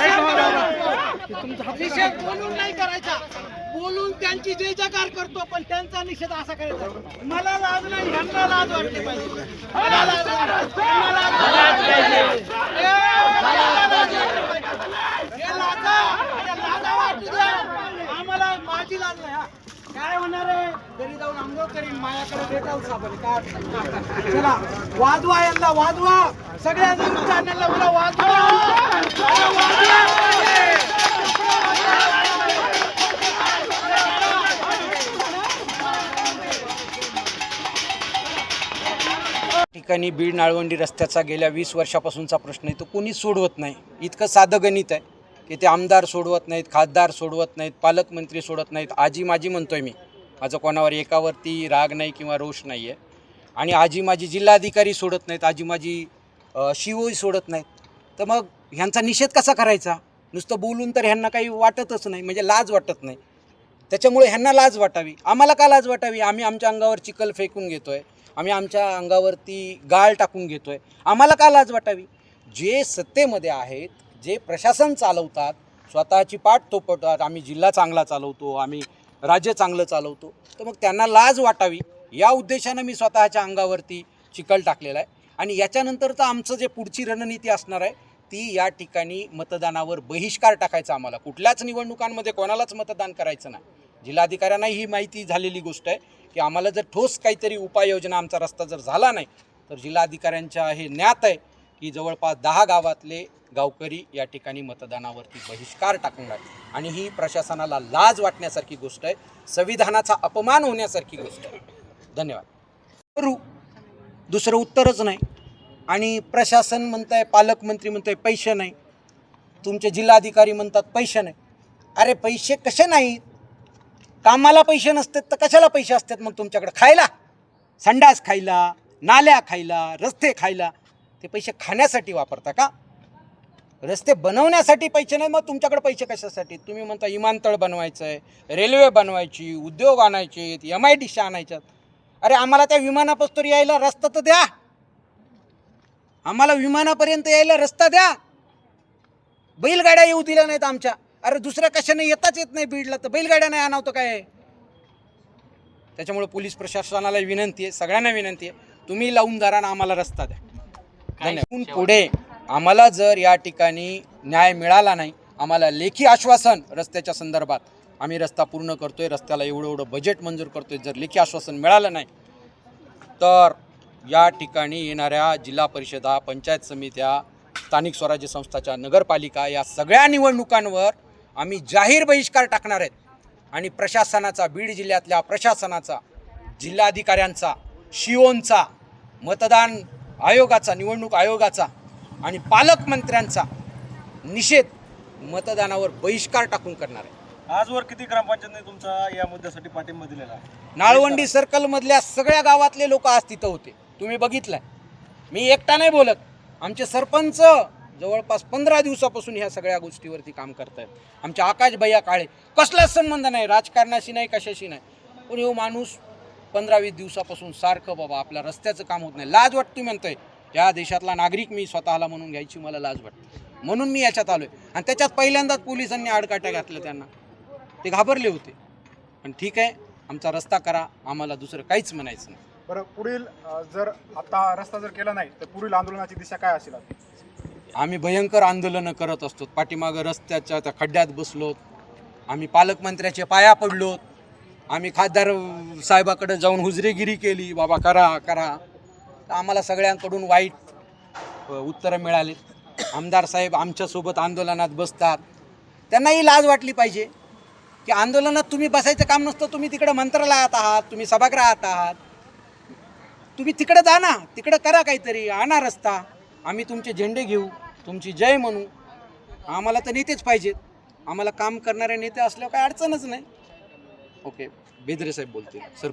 निषेध निषेध बोलून नाही करायचा. बोलून त्यांची जय जयकार करतो पण त्यांचा निषेध असा करायचा. मला लाज नाही ह्यांना लाज वाटली पाहिजे मला लाज नाही. ह्यांना लाज वाटली पाहिजे. ए, मला लाज वाटली पाहिजे. हे लाजा, हे लाजा वाटू द्या. आम्हाला माझी लाज नाही हा. काय होणार आहे घरी जाऊन आंघोळ करीन माझ्याकडे भेटाल साबण काय चला वाजवा यांना वाजवा. सगळ्या चॅनलला बोला वाजवा. ठिकाणी बीड नाळवंडी रस्त्याचा गेल्या वीस वर्षापासूनचा प्रश्न आहे. तो कोणीच सोडवत नाही. इतकं साधं गणित आहे की ते आमदार सोडवत नाहीत खासदार सोडवत नाहीत पालकमंत्री सोडत नाहीत. आजी माझी म्हणतोय मी. माझं कोणावर एकावरती राग नाही किंवा रोष नाही आहे. आणि आजी माझी जिल्हाधिकारी सोडत नाहीत आजी माझी शिवोई सोडत नाहीत. तर मग ह्यांचा निषेध कसा करायचा? नुसतं बोलून तर ह्यांना काही वाटतच नाही म्हणजे लाज वाटत नाही. त्याच्यामुळे ह्यांना लाज वाटावी. आम्हाला का लाज वाटावी? आम्ही आमच्या अंगावर चिखल फेकून घेतो आहे आम्ही आमच्या अंगावरती गाळ टाकून घेतो आहे आम्हाला का लाज वाटावी? जे सत्तेमध्ये आहेत जे प्रशासन चालवतात स्वतःची पाठ तोपटतात आम्ही जिल्हा चांगला चालवतो आम्ही राज्य चांगलं चालवतो. तर मग त्यांना लाज वाटावी. या उद्देशानं मी स्वतःच्या अंगावरती चिखल टाकलेला आहे. आणि याच्यानंतरचं आमचं जे पुढची रणनीती असणार आहे ती या ठिकाणी मतदानावर बहिष्कार टाकायचा आम्हाला. कुठल्याच निवडणुकांमध्ये कोणालाच मतदान करायचं नाही. जिल्हाधिकाऱ्यांनाही ही माहिती झालेली गोष्ट आहे की आम्हाला जर ठोस काहीतरी उपाययोजना आमचा रस्ता जर झाला नाही तर जिल्हाधिकाऱ्यांच्या हे ज्ञात आहे की जवळपास दहा गावातले गावकरी या ठिकाणी मतदानावरती बहिष्कार टाकणार राहिले. आणि ही प्रशासनाला लाज वाटण्यासारखी गोष्ट आहे. संविधानाचा अपमान होण्यासारखी गोष्ट आहे. धन्यवाद. करू. दुसरं उत्तरच नाही. आणि प्रशासन म्हणत आहे पालकमंत्री म्हणत आहे पैसे नाही. तुमचे जिल्हाधिकारी म्हणतात पैसे नाही. अरे पैसे कसे नाहीत? कामाला पैसे नसतात तर कशाला पैसे असतात मग तुमच्याकडे? खायला. संडास खायला नाल्या खायला रस्ते खायला. ते पैसे खाण्यासाठी वापरता का? रस्ते बनवण्यासाठी पैसे नाही मग तुमच्याकडे पैसे कशासाठी? तुम्ही म्हणता विमानतळ बनवायचं आहे रेल्वे बनवायची उद्योग आणायचे एम आय डी आणायच्यात अरे आम्हाला त्या विमानापासून यायला रस्ता तर द्या. आम्हाला विमानापर्यंत यायला रस्ता द्या. बैलगाड्या येऊ दिल्या नाहीत आमच्या. अरे दुसऱ्या कशाने येताच येत नाही बीडला तर बैलगाड्या नाही आणावतं काय? त्याच्यामुळे पोलीस प्रशासनाला विनंती आहे सगळ्यांना विनंती आहे तुम्ही लावून धरा ना आम्हाला रस्ता द्या. धन्यवाद पुढे आम्हाला जर या ठिकाणी न्याय मिळाला नाही आम्हाला लेखी आश्वासन रस्त्याच्या संदर्भात आम्ही रस्ता पूर्ण करतोय रस्त्याला एवढं एवढं बजेट मंजूर करतोय जर लेखी आश्वासन मिळालं नाही तर या ठिकाणी येणाऱ्या जिल्हा परिषदा पंचायत समित्या स्थानिक स्वराज्य संस्थाच्या नगरपालिका या सगळ्या निवडणुकांवर आम्ही जाहीर बहिष्कार टाकणार आहेत. आणि प्रशासनाचा बीड जिल्ह्यातल्या प्रशासनाचा जिल्हाधिकाऱ्यांचा शिओनचा मतदान आयोगाचा निवडणूक आयोगाचा आणि पालकमंत्र्यांचा निषेध मतदानावर बहिष्कार टाकून करणार आहे. आजवर किती ग्रामपंचायतने तुमचा या मुद्द्यासाठी पाठिंबा दिलेला आहे? नाळवंडी सर्कलमधल्या सगळ्या गावातले लोक आज तिथं होते. तुम्ही बघितलंय. मी एकटा नाही बोलत. आमचे सरपंच जवळपास पंधरा दिवसापासून ह्या सगळ्या गोष्टीवरती काम करतायत. आमचे आकाश भैया काळे. कसलाच संबंध नाही. राजकारणाशी नाही कशाशी नाही. पण हो माणूस पंधरा वीस दिवसापासून सारखं बाबा आपल्या रस्त्याचं काम होत नाही. लाज वाटते म्हणतोय. या देशातला नागरिक मी स्वतःला म्हणून घ्यायची मला लाज वाटते. म्हणून मी याच्यात आलोय. आणि त्याच्यात पहिल्यांदाच पोलिसांनी आडकाट्या घातल्या त्यांना. ते घाबरले होते. पण ठीक आहे. आमचा रस्ता करा. आम्हाला दुसरं काहीच म्हणायचं नाही. बरं पुढील जर आता रस्ता जर केला नाही तर पुढील आंदोलनाची दिशा काय असेल? आम्ही भयंकर आंदोलनं करत असतो. पाठीमागं रस्त्याच्या त्या खड्ड्यात बसलोत. आम्ही पालकमंत्र्याचे पाया पडलोत. आम्ही खासदार साहेबाकडे जाऊन हुजरेगिरी केली बाबा करा करा. तर आम्हाला सगळ्यांकडून वाईट उत्तरं मिळाले. आमदार साहेब आमच्यासोबत आंदोलनात बसतात. त्यांनाही लाज वाटली पाहिजे की आंदोलनात तुम्ही बसायचं काम नसतं तुम्ही तिकडं मंत्रालयात आहात तुम्ही सभागृहात आहात. तुम्ही तिकडं जा ना तिकडं करा काहीतरी आणा रस्ता. आम्ही तुमचे झेंडे घेऊ तुमची जय म्हणू. आम्हाला तर नेतेच पाहिजेत. आम्हाला काम करणारे नेते असल्यावर काही अडचणच नाही. ओके. बेदरे साहेब बोलते सर